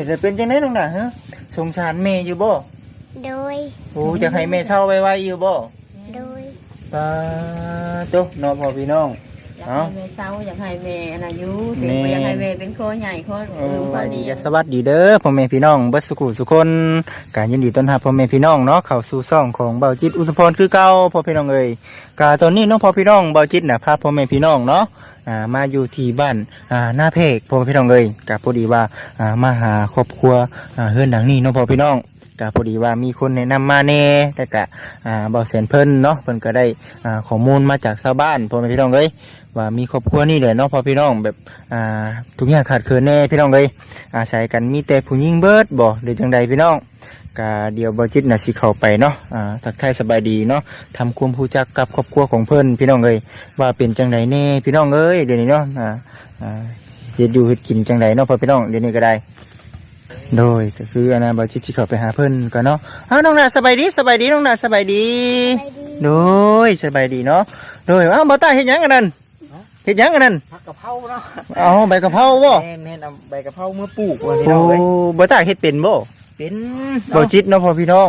ยแล้วเป็นจังไดน้องน่ะฮะสงสารแม่อยู่บ่โดย โอ้จะให้แม่เศร้าไว้ๆอยู่บ่โดยปาตุเนาะพ่อพี่น้อง อยากให้แม่เศร้าอยากให้แม่อนอายุถึงแม่บ่อยากให้แม่เป็นโคใหญ่โคเอเอออพอดีจะสวัสดีเด้อพ่อแม่พี่น้องเบัดสุขุสุคนกายินดีต้อนรับพ่อแม่พี่น้องเนาะเข้าสู่ซ่องของเบาจิตอุทพรคือเก่าพ่อพี่น้องเอ้ยกาตอนนี้เน้องพ่อพี่น้องเบาจิตน่ะพาพ่อแม่พี่น้องเนาะ อ่ามาอยู่ที่บ้านอ่าหน้าเพกพ่อมพี่น้องเอ้ยกาพอดีว่าอ่ามาหาครอบครัวอ่าเฮือนหลังนี้เน้องพ่อพี่น้องกาพอดีว่ามีคนแนะนำมาแน่แต่กะอ่าเบาแสนเพิ่นเนาะเพิ่นก็ได้อ่าข้อมูลมาจากชาวบ้านพ่อแม่พี่น้องเอ้ยว่ามีครอบครัวนี่แหละเนาะพ่อพี่น้องแบบอ่าทุกอย่างขาดเคินแน่พี่น้องเอ้ยอาศัยกันมีแต่ผู้หญิงเบิดบ่หรือจังใดพี่น้อง กาเดียวบ่จิตน่ะสิเข้าไปเนาะอ่าทักทายสบายดีเนาะทำความรู้จักกับครอบครัวของเพิ่นพี่น้องเอ้ยว่าเป็นจังใดแน่พี่น้องเอ้ยเดี๋ยวนี้เนาะอ่าอ่าเฮ็ดอยู่เฮ็ดกินจังใดเนาะพ่อพี่น้องเดี๋ยวนี้ก็ได้ โดยก็คืออันน่ะบ่จิตสิเข้าไปหาเพิ่นก็เนาะอ้าวน้องน่ะสบายดีสบายดีน้องน่ะสบายดีไปดี โดยสบายดีเนาะโดยอ้าวบ่ตาเฮ็ดหยังกันนั่นเฮ็ดหยังกันนั่นผักกะเพราเนาะเอาใบกะเพราบ่แม่นแม่นเอาใบกะเพราเมื่อปลูกว่าพี่โอ้น้องเอ้ยบ่ตาเฮ็ดเป็นบ่ เป็นบ่จิตเนาะพ่อพี่น้อง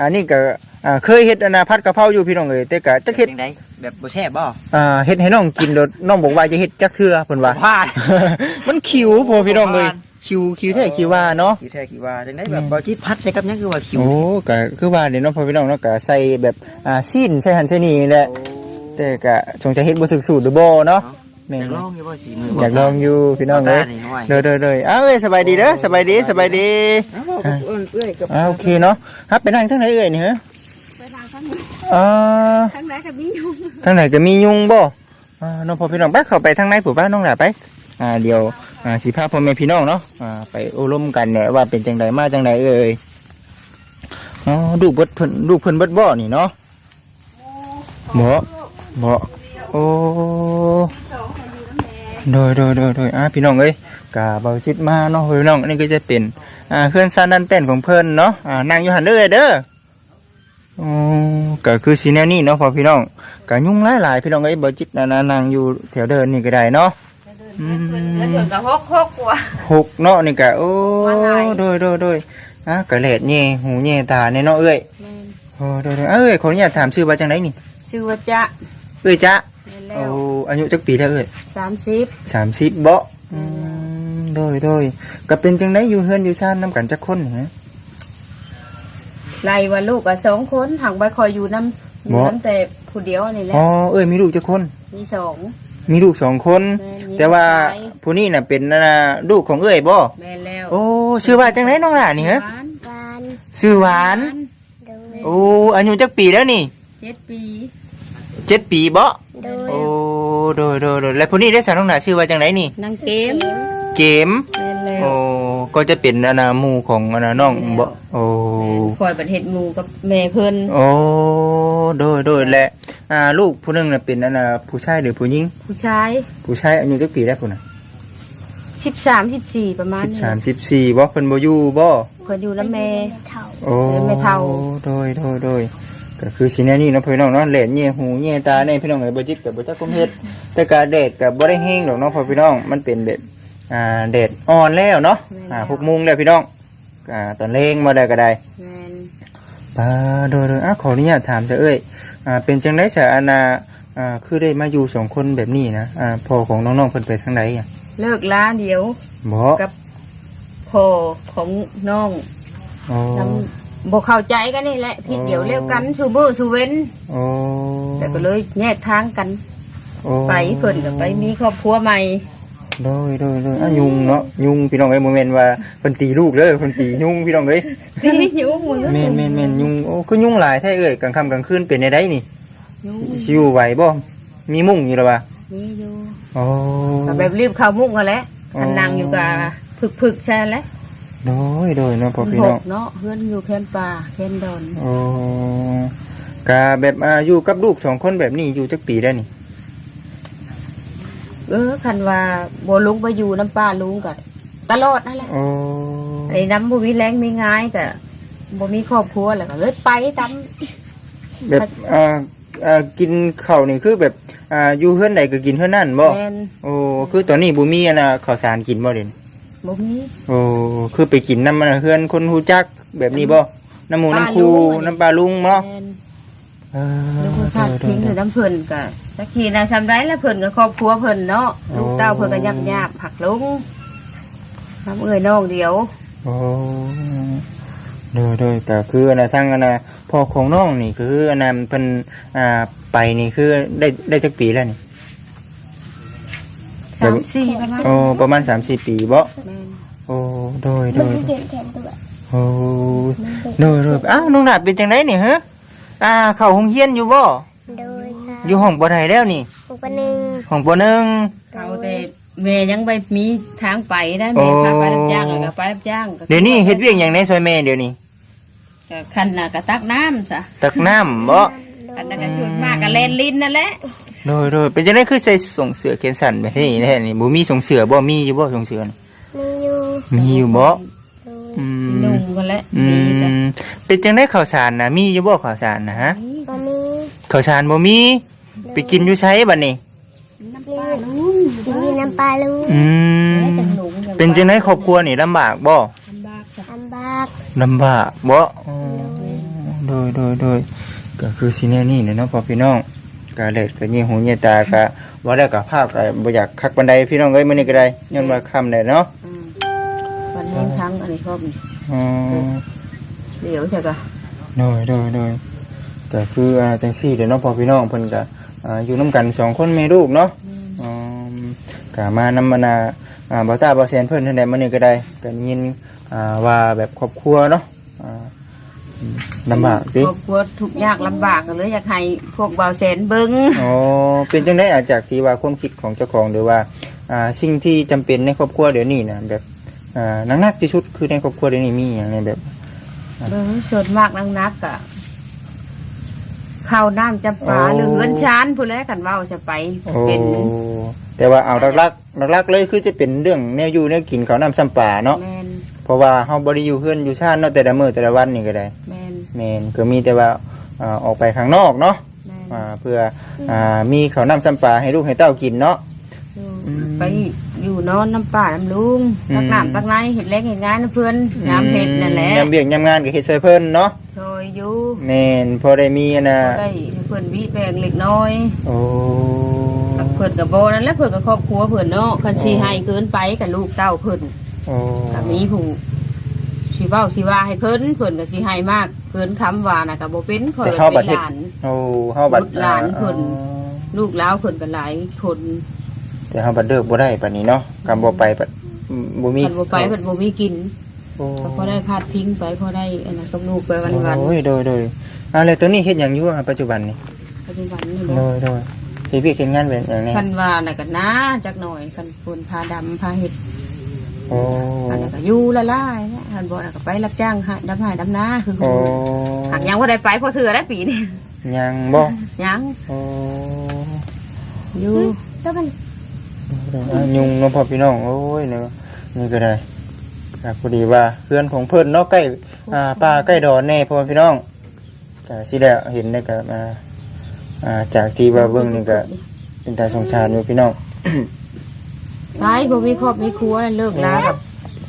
อันนี้ก็อ่าเคยเฮ็ดอนนาพัดกะเพราอยู่พี่น้องเอ้ยแต่ก็จักเฮ็ดจังไดแบบบ่แซ่บบ่อ่าเฮ็ดให้น้องกินโดดน้องบอกว่าจะเฮ็ดจักเทื่อเพิ่นว่าพลาดมันคิวพ่อพี่น้องเอ้ยคิวคิวแท้คิวว่าเนาะคิวแท้คิวว่าจังไดแบบบ่จิตพัดใส่กับหยังคือว่าคิวโอ้ก็คือว่าเนี่ยเนาะพ่อพี่น้องเนาะก็ใส่แบบอ่าซีนใส่หันใส่นี่แหละโอ้แต่ก็สงสัยเฮ็ดบ่ถึกสูตรหรือบ่เนาะ แม่อนยากลองอยู่บ่สีมืออยากลองอยู่พี่น้องเอ้ยเด้เด้อๆๆอ้าวเอ้ยสบายดีเด้อสบายดีสบายดีเอ้าเอ้ยเอ้ยกับอ่าโอเคเนาะครับไปนั่งทางไหนเอ่ยนี่ฮะไปทางข้างนี้อ่าข้างไหนก็มีอยู่ทางไหนก็มียุงบ่อ่าน้องพ่อพี่น้องไปเข้าไปทางไหนปู่บ้านน้องหล่ะไป อ่าเดี๋ยว อ่าสิพาพ่อแม่พี่น้องเนาะ อ่าไปอบรมกันเนี่ยว่าเป็นจังใดมาจังใดเอ่ยอ๋อดูเบิดเพิ่นดูเพิ่นเบิดบ่นี่เนาะบ่บ่โอ้ โดยโดยโดยโดยอ่าพี่น้องเอ้ยกาเบาจิตมาเนาะพี่น้องอันนี้ก็จะเป็นอ่าเคลื่อนซานนั่นเป็นของเพิ่นเนาะอ่านั่งอยู่หันเด้อเด้ออ๋อก็คือสีแนวนี้เนาะพอพี่น้องก็ยุ่งหลายหลายๆพี่น้องเอ้ยบ่จิตนะนะนางอยู่แถวเดินนี่ก็ได้เนาะอืมแล้วเดือนก็ฮกฮกกว่าหกเนาะนี่ก็โอ้ว่าหลายโดยโดยโดยอะก็เลดเย่หูเย่ตาเนี่ยเนาะเอ้ยแม่นโอ้โดยโดยเอ้ยขออนุญาตถามชื่อว่าจังไดนี่ชื่อว่าจะเอ้ยจ๊ะ แม่นแล้โอ้วอายุจักปีแล้วเอ้ยสามสิบ สามสิบเบาะอืมโดยโดยก็เป็นจังไดอยู่เฮือนอยู่ซ่านนํกันจักคนนี่ฮะไล่ว่าลูกก็สองคนหักไปคอยอยู่น้ำอยู่บ่น้ำแต่ผู้เดียวนี่แหละอ๋อเอ้ยมีลูกจักคน มีสอง มีลูกสองคน แม่นมีแต่ว่าผู้ชาย ผู้นี้น่ะเป็นน่ะลูกของเอ้ยบ่แม่นแล้วโอ้ชื่อว่าจังไดน้องหล่ะนี่ฮะหวานหวานชื่อหวาน โดยโอ้อายุจักปีแล้วนี่เจ็ดปี เจ็ดปีบ่โดยโอ้โดยโดยโดยแล้วผู้นี้ได้สารน้องหนาชื่อว่าจังไหนนี่ นางเกมเกม แม่นแล้วโอ้ก็จะเป็นอนาหมูของอนาน้องบ่โอ้ คอยประเทศหมูกับแม่เพิ่นโอ้โดยโดยและอ่าลูกผู้หนึงน่ะเป็นอนาผู้ชายหรือผู้หญิง ผู้ชายผู้ชายอายุจักปีแล้วผู้น่ะสิบสามสิบสี่ประมาณสิบนี้สามสิบสี่บ่เพิ่นบ่อยู่บ่เพิ่นอยู่แล้วแม่ เท่า โอ้ไม่เท่า โดยโดยโดย ก็คือสิแน่นี่เนาะพี่น้องเนาะแหลนแย่หูแย่ตาในพี่น้องเอ้ยบ่จิตก็บ่จักกุมเฮ็ดแต่ก็แดดก็บ่ได้แห้งดอกเนาะพ่อพี่น้องมันเป็นแบบอ่าแดดอ่อนแล้วเนาะอ่าหกโมงแล้วพี่น้องอ่าตอนเล้งมาได้ก็ได้แม่นตาโดยโดยอะขออนุญาตถามเจ้าเอ้ยอ่าเป็นจังได๋ซะอานาอ่าคือได้มาอยู่สองคนแบบนี้นะอ่าพ่อของน้องๆเพิ่นไปทางใดอะเลิกล้าเดียวบ่กับพ่อของน้องโอ้ทำ บ่เข้าใจกันนี่แหละผิดเดียวเร็วกันชูมือชูเว้นโอ้แต่ก็เลยแยกทางกันโอ้ไปเพิ่นก็ไปมีครอบครัวใหม่โดยโดยโดยอะยุงเนาะยุงพี่น้องเอ้ยบ่แม่นว่าเพิ่นตีลูกเด้อเพิ่นตียุงพี่น้องเอ้ยตีอยู่มือแม่นแม่นแม่นยุงโอ้คือยุงหลายแท้เอ้ยกลางค่ำกลางคืนเป็นได้นี่อยู่สิอยู่ไหวบ่มีมุ้งอยู่แล้วบ่มีอยู่โอ้ก็แบบรีบเข้ามุ้งกันแหล้วอ๋อคันนั่งอยู่กับพึกๆใช่แล้ว โดยโดยเนาะพ่อพี่หน้องกเนาะเพื่อนอยู่แคมป์ป่าแคมป์ดอนโอ้กาแบบอ่าอยู่กับลูกสองคนแบบนี้อยู่จักปีได้นี่ เออคันว่าบ่ลุงไปอยู่น้ำป้าลุงก็ตลอดนั่นแหละโอ้ไอ้น้ำบ่มีแรงมีง่ายแต่บ่มีครอบครัวแล้วก็เลยไปตามแบบอ่าอ่ากินข้าวนี่คือแบบอ่าอยู่เฮือนใดก็กินเฮือนนั่นบ่แม่นโอ้คือตอนนี้บ่มีอันน่ะข้าวสารกินบ่เด่น บ่มีโอ้คือไปกินน้ำมันเฮือนคนฮู้จักแบบนี้บ่น้ำหมูน้ำคูปลาลุงน้ำปลาลุงเนาะแม่นเออแล้วเพิ่นพาดพิงอยู่น้ำเพิ่นก็สักทีนะทำได้แล้วเพิ่นก็ครอบครัวเพิ่นเนาะลูกเต้าเพิ่นก็ยับยับผักลุงน้ำเอ้ยน้องเดียวโอ้โดยโดยก็คืออันนะทั้งอันนะพ่อของน้องนี่คืออันนั้นเพิ่นอ่าไปนี่คือได้ได้จักปีแล้วนี่ สามสี่ประมาณโอ้ประมาณ3-4ปีบ่แม่นโอ้โดยโดมันยเก็บแขนตัวโอ้โดยโดยอ้าวน้องหนาเป็นจังไดนี่ฮะอ่า เข้าโรงเรียนอยู่บ่โดยค่ะอยู่ห้องบ่ได้แล้วนี่หกปหนึ่งห้องบ่หนึ่งเขาแต่แม่ยังไปมีทางไปได้แม่พาไปรับจ้างแล้วก็ไปรับจ้างก็เดี๋ยวนี้เฮ็ดเวียกหยังในซอยแม่เดี๋ยวนี้ ก็คันน่ะก็ตักน้ำซะตักน้ำบ่คันน่ะก็ชุดมากก็เล่นลิ้นนั่นแหละ โดยโดยเป็นจังไดคือใส่ส่งเสื้อแขนสั้นแบบนี้แท้นี่บ่มีส่งเสื้อบ่มีอยู่บ่ส่งเสื้อนี่มีอยู่มีอยู่บ่โดยอืมนุ่งกันแหละอืดีจ้ะมเป็นจังไดข้าวสารน่ะมีอยู่บ่ข้าวสารน่ะฮะบ่มีข้าวสารบ่มี ไปกินอยู่ไสบัดนี้ น้ำปลาลุงกินมีน้ำปลาลูกอืมแล้วจังหลุงจัเป็นจังไดครอบครัวนี่ลำบากบ่ ลำบากจ้ะลำบากลำบากบ่อ๋อโดยโดยโดยก็คือสิแนวนี้แหละเนาะพ่อพี่น้อง กาเล็ดก็ยี่หูยี่ตากะว่าแล้วก็ภาพก็บ่อยากคักบันไดพี่น้องเอ้ยมื้อนี้ก็ได้ย้อนว่าค่ำได้เนาะอืมวันแห้งทั้งอันนี้ชอบนี่อ๋อเดี๋ยวใช่กะโดยโดยโดยก็คืออ่าจังซี่เด้อเนาะพ่อพี่น้องเพิ่นก็อ่าอยู่นํกันสองคนแม่ลูกเนาะอ๋อก็มานำมานาอ่าบ่าวตาบ่าวแสนเพิ่นเท่าใดมื้อนี้ก็ได้ก็ยินอ่าว่าแบบครอบครัวเนาะอ่าอืม ลำบากติครอบครัวทุกข์ยากลำบากกันเลยอยากให้พวกเบาแสนเบิ้งอ๋อเป็นจังได้อาจากที่ว่าความคิดของเจ้าของหรือว่าอ่าสิ่งที่จำเป็นในครอบครัวเดี๋ยวนี้นะแบบอ่านักนักที่สุดคือในครอบครัวเดี๋ยวนี้มีอย่างไรแบบ เบิ้งส่วนมากนักนักๆกะข้าวน้ำจำปาโอ้ หรือเงินชานผู้แลกันเว้าจะไปโอ้เป็นแต่ว่าเอาลักๆลักๆเลยคือจะเป็นเรื่องแนวอยู่แนวกินเขาวน้ำซ้ำปลาเนาะ แมน เพราะว่าเฮาบ่ได้อยู่เฮือนอยู่ชาติเนาะแต่ละมื้อแต่ละวันนี่ก็ได้แมนแม่นก็มีแต่ว่าอ่าออกไปข้างนอกเนาะแมนอ่าเพื่ออ่ามีข้าวน้ำซ้ำปลาให้ลูกให้เต้ากินเนาะ อยู่อืมไปอยู่นอนน้ำป่าน้ำลุงอืม ตักน้ำตักไนเห็ดเล็กเห็ดงานน้ำเพื่อนน้ำเห็ดนั่นแหละยามเบียกยามงานก็เฮ็ดช่วยเพิ่นเนาะโดยอยู่แม่นพอได้มีอันน่ะได้ให้เพื่อนวิแบ่งเล็กน้อยโอ้กับเพื่อนกับโบนั่นแหละเพื่อนกับครอบครัวเพื่อนเนาะคันชีให้เกินไปกับลูกเต้าเพื่อน โอ้ก็มีผู้ชีว่าชีว่าให้เพิ่นเพิ่นก็สิให้มากเกินคำว่าน่ะก็บ่เป็นเพิ่นเป็นหลาน โอ้เฮาบัดบุตรหลานเพิ่น อ๋อลูกแล้วเพิ่นก็หลายคนแต่เฮาบัดเลิกบ่ได้ปานนี้เนาะกำบ่ไปบัดบ่มีเพิ่นบ่ไปเพิ่นบ่มีกินโอ้ก็พอได้พาดทิ้งไปพอได้อันนั้นกับลูกไปวันโอ้ยโดยโดยอ่าแล้วตัวนี้เฮ็ดหยังอยู่อะปัจจุบันนี่ๆปัจจุบันนี่โดบ่ ยโดยเฮ็ดเวียกเฮ็ดงานแบบอย่างนี้คันว่าน่ะก็น้าจักหน่อยคันเพิ่นพาดำพาเฮ็ด โอ้อันนั้นก็อยู่ละลายนะคันบ่น่ะก็ไปรับจ้างหาดำให้ดำนาคือโอ้หากยังบ่ได้ไปเพราะเถื่อได้ปีนี้ยังบ่ยังโอ้อยู่ตัวมันอ่ายุงเนาะพ่อพี่น้องโอ้ยเนาะนี่ก็ได้ครับพอดีว่าเพื่อนของเพิ่นเนาะใกล้อ่าป่าใกล้ดอนแน่พ่อพี่น้องก็สิได้เห็นได้ก็อ่าอ่าจากที่ว่าเบิ่งนี่ก็เป็นตาสงสารอยู่พี่น้อง ไปบ่มีครอบมีครัวแล้วเลิกลากับ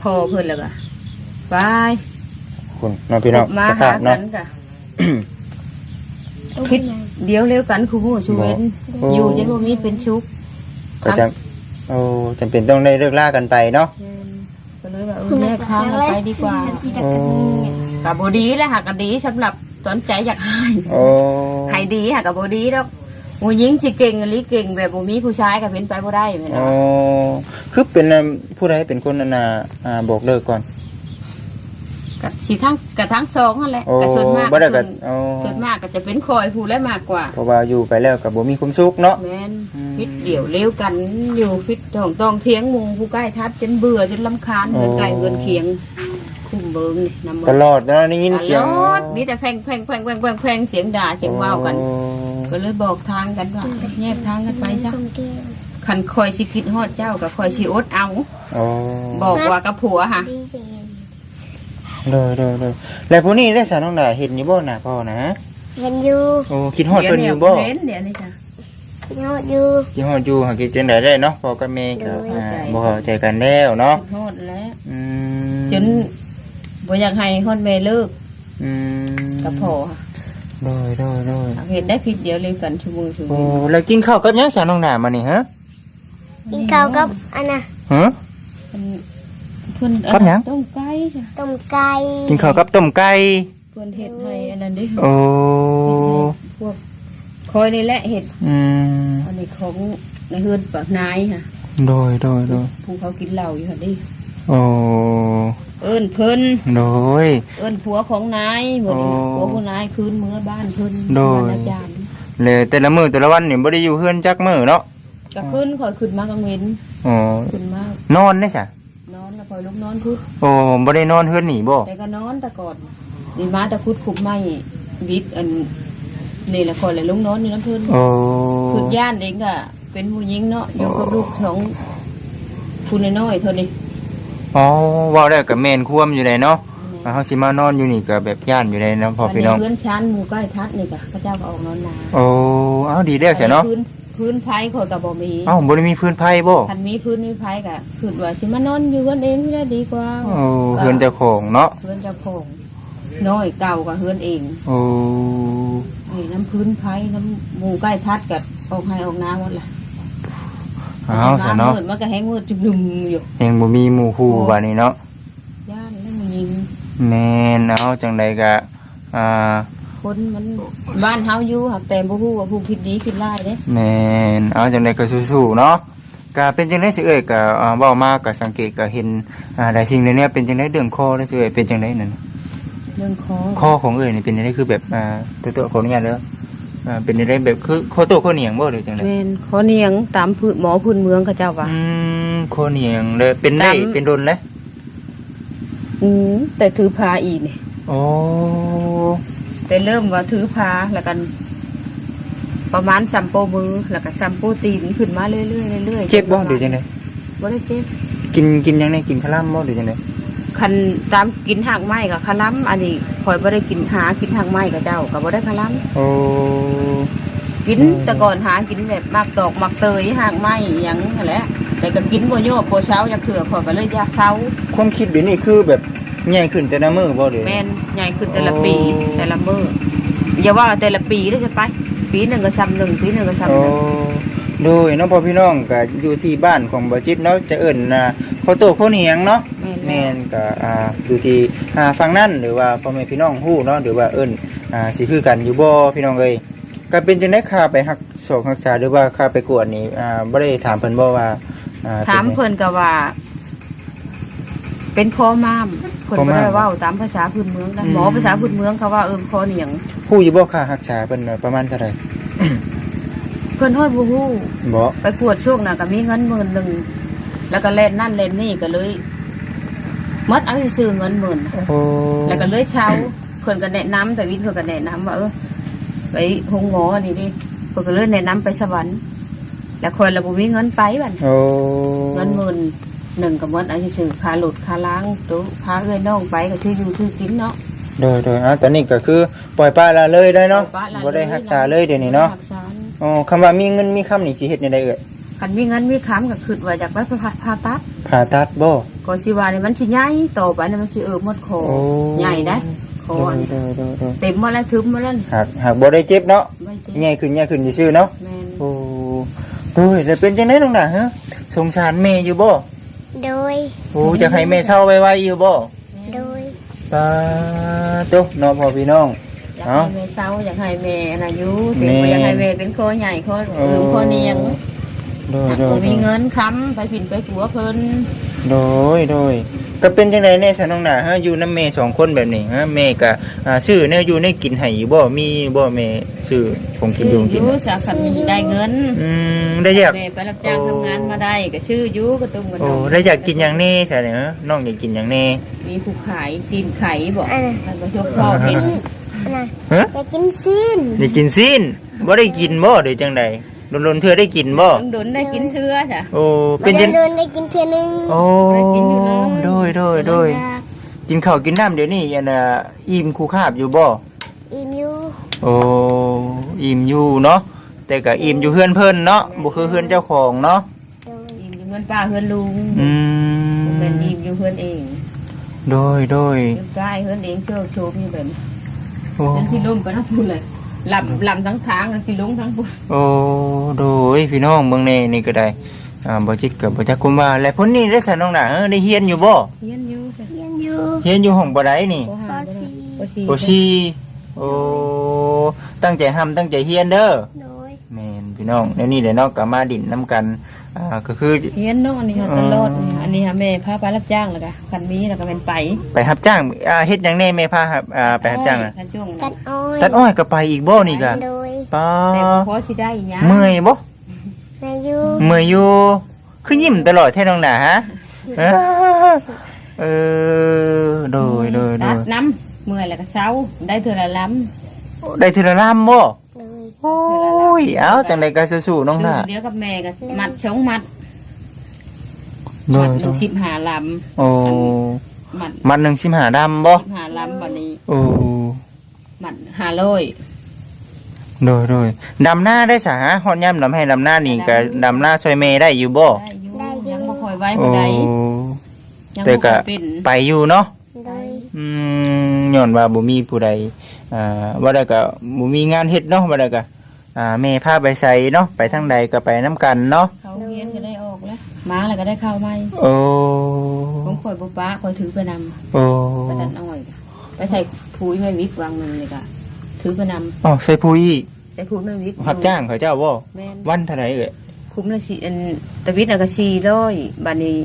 พ่อเพิ่นแล้วก็ไปคุณน้องพี่น้องมาสหาภาพกัเนาะนกะคิดเดี๋ยวเร็วกันคือผู้ชูเว้นโอ้ อยู่จนบ่มีเป็นชุกก็จะโอ้จำเป็นต้องได้เลิกล่ากันไปเนาะก็เลยว่าเออแยกทางกันไปดีกว่าโอ้กับบดีแหละหากกันดีสำหรับตอนใจอยากให้โอ้ให้ดีหากกับบดีแล้ว ผู้หญิงสิเก่งอหลิเก่งแบบบ่มีผู้ชายก็เป็นไปบ่ได้แม่นะอ๋อคือเป็นอ่าผู้ใดเป็นคนอันน่ะอ่าบอกเลิกก่อน กับสิทั้งกับทั้งสองนั่นแหละโอ้กับส่วนมากบ่ได้ก็ส่วนโอ้ส่วนมากก็จะเป็นคอยผู้และมากกว่าเพราะว่าอยู่ไปแล้วก็บ่มีความสุขเนาะ แม่นอืมฟิตเดี่ยวเร็วกันอยู่ฟิตต้องต้องเทียงหมูผู้ใกล้ทัดจนเบื่อจนลำคาญเงินไก่เงินเคียง คุ้มเบิงนี่นำมาตลอดเนาะได้ยินเสียงตลอดมีแต่แพงแพงแพงแพงแพงแพงเสียงด่าเสียงว้าวกัน ก็เลยบอกทางกันว่าแยกทางกันไปซะคนเก่งคันคอยสิคิดฮอดเจ้ากับคอยสิอดเอา โอ้บอกว่ากับผัวค่ะ ดีเจน โดยโดยโดยแล้วผู้นี้ได้สาวน้องดาเห็นอยู่บ่น่ะพ่อนะเห็นอยู่โอ้คิดฮอดเพิ่นอยู่บ่เห็นเดี๋ยวนี้จ้ะกินฮอดอยู่สิฮอดอยู่หากินจังไดได้เนาะพ่อกับแม่ก็โดยอ่าบ่เข้าใจกันแล้วเนาะโทษแล้วอืมจนบ่อยากให้ฮอดแม่เลิกอืมกับพ่อค่ะโดยโดยโดยเห็นได้ผิดเดียวเลยกันชั่วโมงชั่วโมโอ้งแล้วกินข้าวกับหยังสาน้องหน้ามานี่ฮะกินข้าวกับอันน่ะฮะ เพิ่นกับหยัง ต้มไก่จ้ะต้มไก่กินข้าวกับต้มไก่เพิ่นเฮ็ดให้อันนั้นดิโอ้พวกคอยนี่แหละเฮ็ดอืมอันนี้ของในเฮือนปากนายค่ะโดยโดยโดยผู้เขากินเหล้าอยู่ค่ะดิโอ้เอิ้นเพิ่นโดย เอิ้นผัวของนายหมดนี่ค่ะอ๋อผัวของนายคืนเมื่อบ้านเพิ่นโดย บ้านอาจารย์เลยแต่ละมื้อแต่ละวันนี่บ่ได้อยู่เฮือนจักมื้อเนาะก็ขึ้นคอยขึ้นมากลางเว้นอ๋อขึ้นมานอนได้ซะ นอนแล้วคอยลุกนอนพุดโอ้บ่ได้นอนเฮือนนี่บ่แต่ก็นอนแต่ก่อนนี่มาแต่คุดคุบไม้บิ๊กอันนี่แหละคอยเลยลุกนอนนี่น้ำเพิ่นโอ้คุดย่านเองก็เป็นผู้หญิงเนาะอยู่กับลูกของผู้น้อยๆเท่านี้อ๋อเว้าได้ก็แม่นควมอยู่เลยเนาะว่าเฮาสิมานอนอยู่นี่ก็แบบย่านอยู่เลยเนาะพ่อพี่น้องเพื่อนชั้นหมู่ใกล้ทัดนี่ก็พระเจ้าก็ออกนอนนาโอ้เอ้าดีแล้วเสียเนาะ พื้นพื้นไผ่เขาก็บ่มีเอ้าบ่ได้มีพื้นไผบ่คันมีพื้นมีไผ่ก็คือว่าสิมานอนอยู่กันเองที่ได้ดีกว่าโอ้เฮือนเจ้าของเนาะเพื่อนเจ้าของน้อยเก่าก็เฮือนเอง โอ้นี่น้ำพื้นไผ่น้ำหมู่ใกล้ทัดกับออกให้ออกน้ำหมดละเอ้าซะเนาะมืดมันก็แห้งมืดจุ่มๆอยู่ยังบ่มีหมู่คู่บัดนี้เนาะย่านแล้วมันยิงแม่นเอาจังใดก็อ่า คนมันบ้านเฮาอยู่หักแต่บ่ฮู้ว่าผู้คิดดีคิดร้ายเด้แม่นเอาจังใดก็สู้ๆเนาะก็เป็นจังได๋สิเอ้ยก็อ่าเว้ามาก็สังเกตก็เห็นอ่าหลายสิ่งในเนี้ยเป็นจังได๋เรื่องคอเด้อสิเอ้ยเป็นจังได๋นั่นเรื่องคอคอของเอ้ยนี่เป็นจังได๋คือแบบอ่าตัวตัวขออนุญาตเด้ออ่าเป็นจังได๋แบบคือคอโตคอเหนียงบ่หรือจังได๋แม่นคอเนียงตามพื้นหมอพื้นเมืองเขาเจ้าว่าอืมคอเหนียงเลยเป็นได้ตามเป็นโดนแล้วอืมแต่ถือพาอีกนี่โอ้ แต่เริ่มว่าถือพาแล้วกันประมาณซัมโปมือแล้วก็ซัมโปตีนขึ้นมาเรื่อยๆเรื่อยๆเจ็บบ่หรือจังได๋บ่ได้เจ็บกินกินยังไงกินคาร่ำบ่หรือจังได๋คันตามกินหางไม้กับคาล้ำอันนี้คอยบ่ได้กินหากินหางไม้กับเจ้ากับบ่ได้คาล้โอ้ำกินอืมแต่ก่อนหากินแบบมักดอกมักเตยหางไม้อหยังนั่นแหละแต่ก็กินบ่โยบบ่เช้าจักเถื่อพอยก็เลยอยากเช้าความคิดแบบนี้คือแบบ ใหญ่ขึ้นแต่ละมื้อบ่หรือแม่นใหญ่ขึ้นแต่ละปีโอ้ แต่ละมื้ออย่าว่าแต่ละปีได้อจะไป ปีหนึ่งก็ซ้ำหนึ่งปีหนึ่งก็ซ้ำหโอ้นึ่งโดยน้องพ่อพี่น้องก็อยู่ที่บ้านของบ่จิตเนาะจะเอิ้นอ่าข้าวโตข้าวเหนียงเนาะ แม่นแม่นก็อ่าอยู่ที่อ่าฝั่งนั้นหรือว่าพ่อแม่พี่น้องฮู้เนาะหรือว่าเอิ้นอ่าสิคือกันอยู่บ่พี่น้องเอ้ยก็เป็นจังได๋ค่าไปรักษารักษาหรือว่าค่าไปกวดนี่อ่าบ่ได้ถามเพิ่นบ่ว่าอ่าถามป็นไงเพิ่นก็ว่า เป็นคอม้าม เพิ่นคอบ่ม้ามได้เว้าตามภาษาพื้นเมืองนะอืมหมอภาษาพื้นเมืองเขาว่าเอิ้นคอเหนียงฮู้อยู่บ่ค่ารักษาเพิ่นว่าประมาณเท่าไหร่เพิ่นฮอดบ่ฮู้บ่ไปปวดช่วงน่ะก็มีเงินหมื่นหนึ่งแล้วก็เล่นนั่นเล่นนี่ก็เลยหมดเอาไปซื้อเงินหมื่นโอ้แล้วก็เลยเช่าเพิ่นก็แนะนำแต่วิทย์เพิ่นก็แนะนำว่าเออไปหงหมอนี่ดิเพิ่นก็เลยแนะนำไปสวรรค์แล้วคนเราบ่มีเงินไปบัดโอ้เงินหมื่น หนึ่งก็หมดเอาไปซื้อค่าหลุดค่าล้างตู้พาเอ้ยน้องไปก็ชื่ออยู่ชื่อกินเนาะโดยโดยอะตอนนี้ก็คือปล่อยปลาละเลยได้เนาะปล่อยปลาละบ่ได้รักษาเลยเดี๋ยวนี้เนาะรักษาอ๋อคำว่ามีเงินมีคำนี่สิเฮ็ดจังไดเอ่ยคันมีเงินมีค้ำก็คิดว่าอยากไปผ่าผ่าตัดผ่าตัดบ่ก็สิว่านี่มันสิใหญ่ต่อไปนี่มันสิเอิบหมดคอโอ้ใหญ่ได้คอโดยนี่โดยโดยโดยเต็มหมดแล้วทึบหมดแล้วหากหากบ่ได้เจ็บเนาะไม่เจ็บใหญ่ขึ้นใหญ่ขึ้นซื่อๆเนาะแม่นโอ้โดยแล้วเป็นจังไดน้องน่ะฮะสงสารแม่อยู่บ่ โดย โอ้จะให้แม่เศร้าไวๆอยู่บ่โดยปาตุเนาะพ่อพี่น้อง อยากเอ้าให้แม่เศร้าอยากให้แม่อนอายุแต่แม่บ่อยากให้แม่เป็นคอใหญ่คอโอ้เอิมคอเนียงโดยหากโดบ่ยมีเงินค้ำไปผินไปผัวเพิ่นโดยโดย ก็เป็นจังไดแน่ซะน้องน่ะฮะอยู่นำแม่สองคนแบบนี้ฮะแม่ก็อ่าซื้อแนวอยู่ในกินให้อยู่บ่ มีบ่แม่ซื้อของกินอยู่อกินยู่สาขามีได้เงินอืมได้อยากแม่ไปรับจ้างทำงานมาได้ก็ชื่ออยู่ก็ตุ้มกันโอ้ได้อยากกินอย่างนี้ใช่ไหมน้องอยากกินอย่างนี้มีผู้ขายตีนไข่บ่อันน่ะมันก็ชอบพ่อเห็นอันน่ะฮะอยากกินซีนอยากกินซีนบ่ได้กินบ่หรือจังใด โดนๆเธอได้กินบ่ต้องดนได้กินเทื่อจ้ะ โอ้เป็เป็นนเดิจันงเดินได้กินเทื่อนึงโอ้ได้กินอยู่เลยโดยโดยโดยกินข้าวกินน้ำเดี๋ยวนี้อันน่ะอิ่มคูคาบอยู่บ่อิ่มอยู่โอ้อิ่มอยู่เนาะแต่ก็อิ่มอยู่เฮือนเพิ่นเนาะบ่คือเฮือนเจ้าของเนาะโดยอิ่มอยู่เงินป้าเฮือนลุงอืมเป็นอิ่มอยู่เฮือนเองโดยโดยอยู่ใกล้เฮือนเองโชคโชมอยู่แบบนี้โอ้นั่นที่ล้มก็น่าพูดเลย ลำลำทั้งทางนั่นที่ลงทั้งพูดโอ้โดยพี่น้องเบิ่งแน่นี่ก็ได้อ่าบ่จิตก็บ่จักคุมว่าและพ้นนี่ได้สนน้องหน่ะเออได้เฮียนอยู่บ่เฮียนอยู่จ้ะเรียนอยู่เฮียนอยู่ห้องบ่ได้นี่โอหาปสี่โอชีโอชีโอ้ตั้งใจทำตั้งใจเฮียนเด้อโดย แม่นพี่น้องแล้วนี่แหละเนาะก็มาดินน้ำกัน อ่าก็คือ เฮียนเนาะอันนี้ค่ะตลอดนี่อันนี้ค่ะแม่พาไปรับจ้างแล้วก็คันมีแล้วก็เป็นไปไปรับจ้างอ่าเฮ็ดหยังแน่แม่พาครับอ่าไปรับจ้างอะคันช่วงตันั้นดอ้อยตัดอ้อยก็ไปอีกบ่นี่ก็โดยป้าแต่พอสิได้อีหยังเมื่อยบ่มาอยู่เมื่อยอยู่คือยิ้มตลอดแท้น้องหน่ะฮะเออเออโดยโดยโดตัยดน้ำเมื่อยแล้วก็เช้าได้เท่าละล้ได้ทีละลำบ่ โดยโอ้ยเอาจังไดก็สู้ๆน้องำหน่ะเดี๋ยวกับแม่ก็มัดชงมัดโดมัยดหโดนึ่งยสิบหาลโอ้ำมัดมันหนึ่งสิบหาดำบ่สิบหาลำบัดนี้โอ้มัดหาร้อยโดยโดยดำหน้าได้สาฮอดย่ำดำให้ดำหน้านี่ก็ดำหน้าซอยเมได้อยู่บ่ได้อยู่ยังบ่ค่อยไว้โอ้บ่ได้ยังแต่บ่ก็ค่อยเป็นไปอยู่เนาะโดยอืมย้อนว่าบ่มีผู้ใด อ่าว่าได้ก็บ่มีงานเฮ็ดเนาะว่าได้ก็อ่าแม่พาไปใส่เนาะไปทางใดก็ไปนํกันเนาะเขาเรียนก็ได้ออกแล้วมาแล้วก็ได้เข้าใหม่โอ้ผมข่อยบ่ป้าข่อยถือไปนำโอ้ไปตัดอ้อยไปใส่ปุ๋ยแม่วิกวางหนึงเลยก็ถือไปนำอ๋อใส่ผู้อีกใส่ปุ๋ยแม่วิกรับจ้างเขาเจ้าบ่แม่นวันเท่าไหร่เอ่ยคุ้มละสิอันตะวิทย์น่ะก็400บัดนี้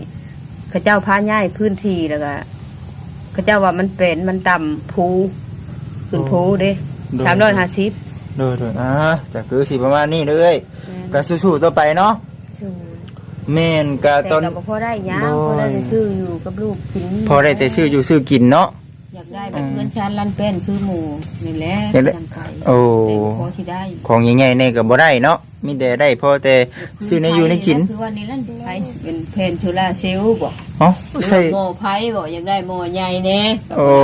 เขาเจ้าพาย้ายพื้นที่แล้วก็เขาเจ้าว่ามันเป็นมันต่ำภู ขึ้นภูเด้350โดยโดยอ่าจะคือสิประมาณนี้เด้อก็สู้ๆต่อไปเนาะซึ่งแม่นก็แต่ตอนก็บ่พอได้หยังโดยพอได้แต่ซื้ออยู่กับลูกกินพอได้แต่ชื่ออยู่ชื่อกินเนาะ อยากได้แบบเพื่อนชานลั่นเป็นคือหมูนี่แหละอยากได้ยังไปโอ้แต่บ่พอที่ได้ของใหญ่ๆนี่ก็บ่ได้เนาะมีแต่ได้พอแต่ซื้อในอยู่ในกินคือวันนี้ลั่นไผเป็นเพนชูลาเซลลบอกเอ้าหรือใส่ว่าหม้อไผบอกอยากได้หม้อใหญ่แน่ก็โอ้บ่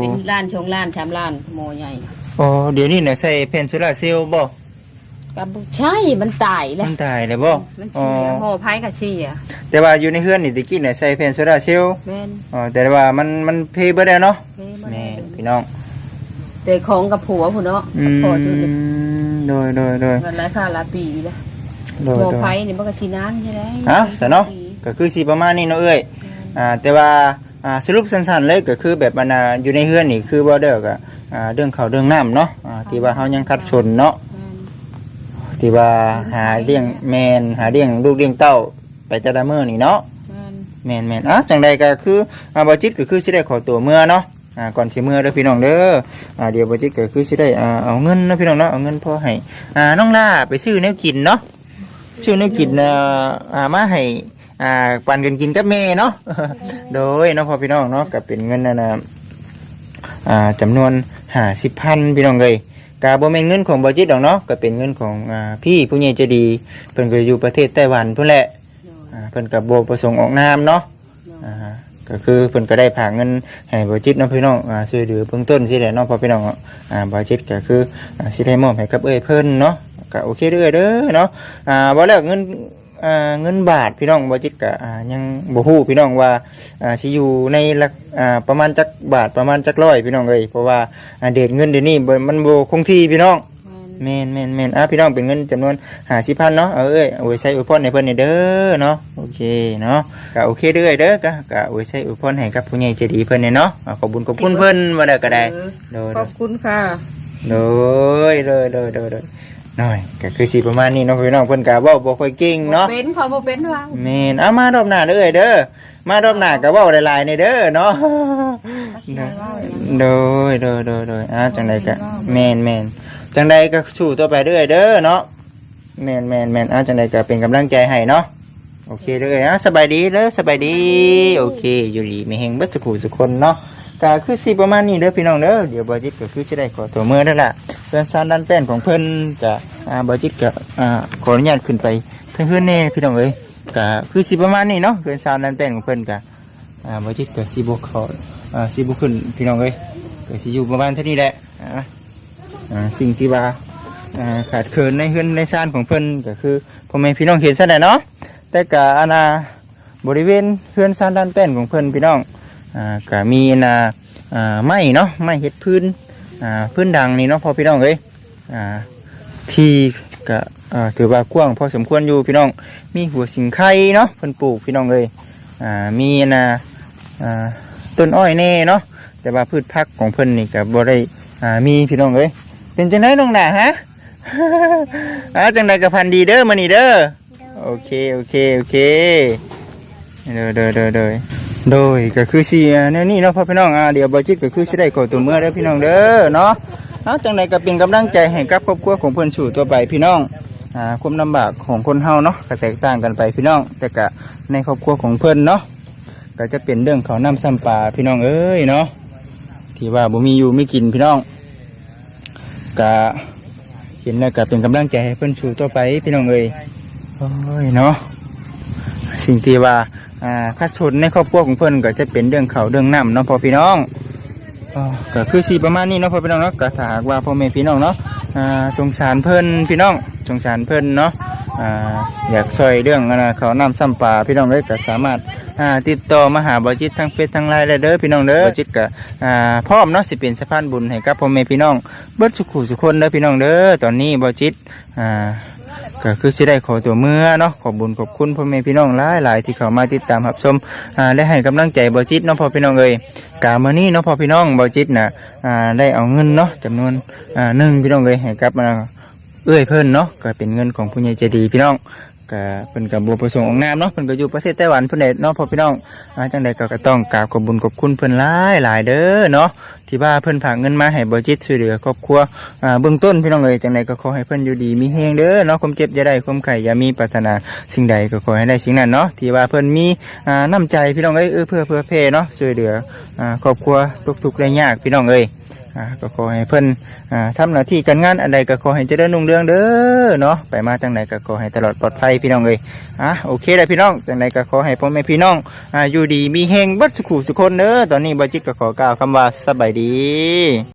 ได้เป็นล้านชงล้านชามล้านหม้อใหญ่โอ้เดี๋ยวนี้น่ะใส่เพนซูลาเซลล์บ่ ก็บ่ใช่มันตายแล้วมันตายแล้วบ่มันอ๋อเสียหม้อไผก็เสียแต่ว่าอยู่ในเฮือนนี่ตะกี้น่ะใส่เพนซูลาเซลล์แม่นอ๋อแต่ว่ามันมันเพเบิดแล้วเนาะเฮ้ยบ่แม่ได้พี่น้องแต่ของกับผัวพุ่นเนาะอืพอถือมโดยโดยโดยกันหลายค่าหลายปีแล้วโดยหม้อโดไผยนี่มันก็สินานใช่ไหมฮะซะเนาะก็คือสิประมาณนี้เนาะเอ้ยอ่าแต่ว่าอ่าสรุปสั้นๆเลยก็คือแบบมันอ่าอยู่ในเฮือนนี่คือบ่เด้อก็อ่าเรื่องข้าวเรื่องน้ำเนาะอ่าที่ว่าเฮายังคัดสนเนาะ ที่ว่าหาเลี้ยงแมนหาเลี้ยงลูกเลี้ยงเต้าไปแต่ละมื้อนี่เนาะแม่นแมนแมนอะจังใดก็คืออ่าบ่จิตก็คือสิได้ขอตัวเมื่อเนาะอ่าก่อนสิเมื่อเด้อพี่น้องเด้ออ่าเดี๋ยวบ่จิตก็คือสิได้อ่าเอาเงินเนาะพี่น้องเนาะเอาเงินพอให้อ่าน้องล่าไปซื้อแนวกินเนาะซื้อแนวกินอ่าอ่ามาให้อ่าปันกันกินกับแม่เนาะ โดยเน้องพ่อพี่น้องเนาะก็เป็นเงินนะนะอ่าจำนวนห้าสิบพันพี่น้องเลย กาบ่แม่นเงินของบอจิตดอกเนาะก็เป็นเงินของอ่าพี่ผู้ใหญ่ใจดีเพิ่นก็อยู่ประเทศไต้หวันเพิ่นแหละอ่าเพิ่นก็บ่ประสงค์ออกนามเนาะอ่าก็คือเพิ่นก็ได้ผากเงินให้บอจิตเนาะพี่น้องอ่าช่วยเหลือเบื้องต้นสิแหละเนาะพ่อพี่น้องอ่าบอจิตก็คืออ่าสิได้มอบให้กับเอ้ยเพิ่นเนาะก็โอเคเด้อเด้อเนาะอ่าบ่แล้วเงินอ่า เงินบาทพี่น้องบอจิตก็อ่ายังบ่ฮู้พี่น้องว่าอ่าสิอยู่ในหลักอ่าประมาณจักบาทประมาณจักร้อยพี่น้องเลยเพราะว่าอ่าเดทเงินเดี๋ยวนี้บ่มันโบคงที่พี่น้องแม่นแม่นแม่นอะพี่น้องเป็นเงินจำนวนหาสิพันเนาะเอาเอ้ยเอาไว้ใช้อวยพรให้เพิ่นนี่เด้อเนาะโอเคเนาะก็โอเคเด้อเด้อก็ก็เอาไว้ใช้อวยพรให้กับผู้ใหญ่ใจดีเพิ่นนี่เนาะอ่าขอบคุญขอบคุณเพิ่นว่าได้ก็ได้โดยขอบคุณค่ะโดยโดยโดยโดยโดยห น่อยก็คือสิประมาณนี้เนาะพี่น้องเพิ่นก็เว้าบ่ค่อยเก่งเนาะเป็นเขาบ่เป็นว่าแม่นเอามารอบหน้าเด้อเด้อมารอบหน้าก็เว้าหลายๆในเด้อเนาะโดยโดยโดยโดยอ่าจังใดก็แม่นแม่นจังใดก็สู้ต่อไปเรื่อยเด้อเนาะแม่นแม่นแม่นอ่าจังใดก็เป็นกำลังใจให้เนาะโอเคเด้ออะสบายดีเด้อสบายดี โอเค อยู่ดีมีแหงเบิดสักคู่สักคนเนาะก็คือสิประมาณนี้เด้อพี่น้องเด้อเดี๋ยวบอจิตก็คือสิได้ขอตัวเมื่อนั่นแหละ เพื่อนซานด้านแป้นของเพิ่อนก็อ่าบอจิตก็อ่าขออนุญาตขึ้นไปเพื่อนๆแน่พี่น้องเอ้ยก็คือสิประมาณนี้เนาะเพื่อนซานด้านแป้นของเพิ่อนก็อ่าบอจิตก็สิบ่ขออ่าสิบ่ขึ้นพี่น้องเอ้ยก็สิอยู่ประมาณเท่านี้แหละอ่าอ่าสิ่งที่ว่าอ่าขาดเขินในเฮือนในซานของเพิ่อนก็คือพ่อแม่พี่น้องเห็นซะแหละเนาะแต่กะอาณาบริเวณเฮือนซานด้านแป้นของเพิ่อนพี่น้องอ่าก็มีนาอ่าไม้เนาะไม้เฮ็ดพื้น อ่าพื้นดังนี่เนาะพอพี่น้องเอ้ยอ่าที่ก็อ่าถือว่ากว้างพอสมควรอยู่พี่น้อง มีหัวสิงไข่เนาะเพิ่นปลูกพี่น้องเอ้ยอ่ามีนาอ่าต้นอ้อยแน่เนาะแต่ว่าพืชผักของเพิ่นนี่ก็บ่ได้อ่ามีพี่น้องเอ้ยเป็นจังไดน้องหน่าฮะอ่าจังไดก็พันดีเด้อมื้อนี้เด้อโอเคโอเคโอเคเด้อเด้อเด้อ โดยก็คือสิอ่าแนวนี้เนาะพ่อพี่น้องอ่าเดี๋ยวบ่จิตก็คือสิได้ขอตัวเมื่อเด้อพี่น้องเด้อเนาะเอาจังไดก็เป็นกำลังใจให้กับครอบครัวของเพิ่นสู่ต่อไปพี่น้องอ่าความลำบากของคนเฮาเนาะก็แตกต่างกันไปพี่น้อง แต่ก็ในครอบครัวของเพิ่นเนาะก็จะเป็นเรื่องเขาวน้ำซ้ำปลาพี่น้องเอ้ยเนาะที่ว่าบ่มีอยู่ไม่กินพี่น้องก็เห็นแล้วก็เป็นกำลังใจให้เพิ่นสู่ต่อไปพี่น้องเอ้ยโอ้ยเนาะ สิ่งที่ว่าอ่าคัดชนในครอบครัวของเพิ่นก็จะเป็นเรื่องเขาวเรื่องน้ำเนาะพ่อพี่น้องอ๋อก็คือสีประมาณนี้เนาะพ่อพี่น้องเนาะก็ถ้าหากว่าพ่อแม่พี่น้องเนาะอ่าสงสารเพิ่นพี่น้องสงสารเพิ่นเนาะอ่าอยากช่วยเรื่องอะไรเขาวน้ำซ้ำปลาพี่น้องเลยก็สามารถอ่าติดต่อมาหาบอจิตทางเฟซทางไลน์ได้เด้อพี่น้องเด้อบอจิตก็อ่าพร้อมเนาะสิเป็นสะพานบุญให้กับพ่อแม่พี่น้องเบิดสุขุสุคนเด้อพี่น้องเด้อตอนนี้บอจิตอ่า ก็คือสิได้ขอตัวเมื่อเนาะขอบุญขอบคุณพ่อแม่พี่น้องหลายหลายที่เข้ามาติดตามรับชมอ่าและให้กำลังใจบอจิตเนาะพ่อพี่น้องเอ้ยกามานี้เนาะพ่อพี่น้องบอจิตน่ะอ่าได้เอาเงินเนาะจำนวนอ่าหนึ่งพี่น้องเอ้ยให้กับมาเอื้อยเพิ่นเนาะก็เป็นเงินของผู้ใหญ่ใจดีพี่น้อง ก็เพิ่นกับบัวประสงค์ออกนามเนาะเพิ่นก็อยู่ประเทศไต้หวันเพิ่นได้เนาะพ่อพี่น้องอาจังใดก็ก็ต้องกราบขอบบุญขอบคุณเพิ่นหลายหลายๆเด้อเนาะที่ว่าเพิ่นฝากเงินมาให้บอจิตช่วยเหลือครอบครัวอ่าเบื้องต้นพี่น้องเอ๋ยจังใดก็ขอให้เพิ่นอยู่ดีมีแฮงเด้อเนาะความเจ็บอย่าได้ความไข่อย่ามีปรารถนาสิ่งใดก็ขอให้ได้สิ่งนั้นเนาะที่ว่าเพิ่นมีอ่าน้ำใจพี่น้องเอ้ยเออเพื่อเพื่อเพเนาะช่วยเหลืออ่าครอบครัวทุกๆได้ยากพี่น้องเอ้ย อ่าก็ขอให้เพิ่นอ่าทำหน้าที่การงานอันใดก็ขอให้เจริญรุ่งเรืองเด้อเนาะไปมาจังไหนก็ขอให้ตลอดปลอดภัยพี่น้องเลยอะโอเคได้พี่น้องจังไหนก็ขอให้พ่อแม่พี่น้องอ่าอยู่ดีมีแฮงบัดสุขุสุคนเด้อตอนนี้บ่จิตก็ขอกล่าวคำว่าสบายดี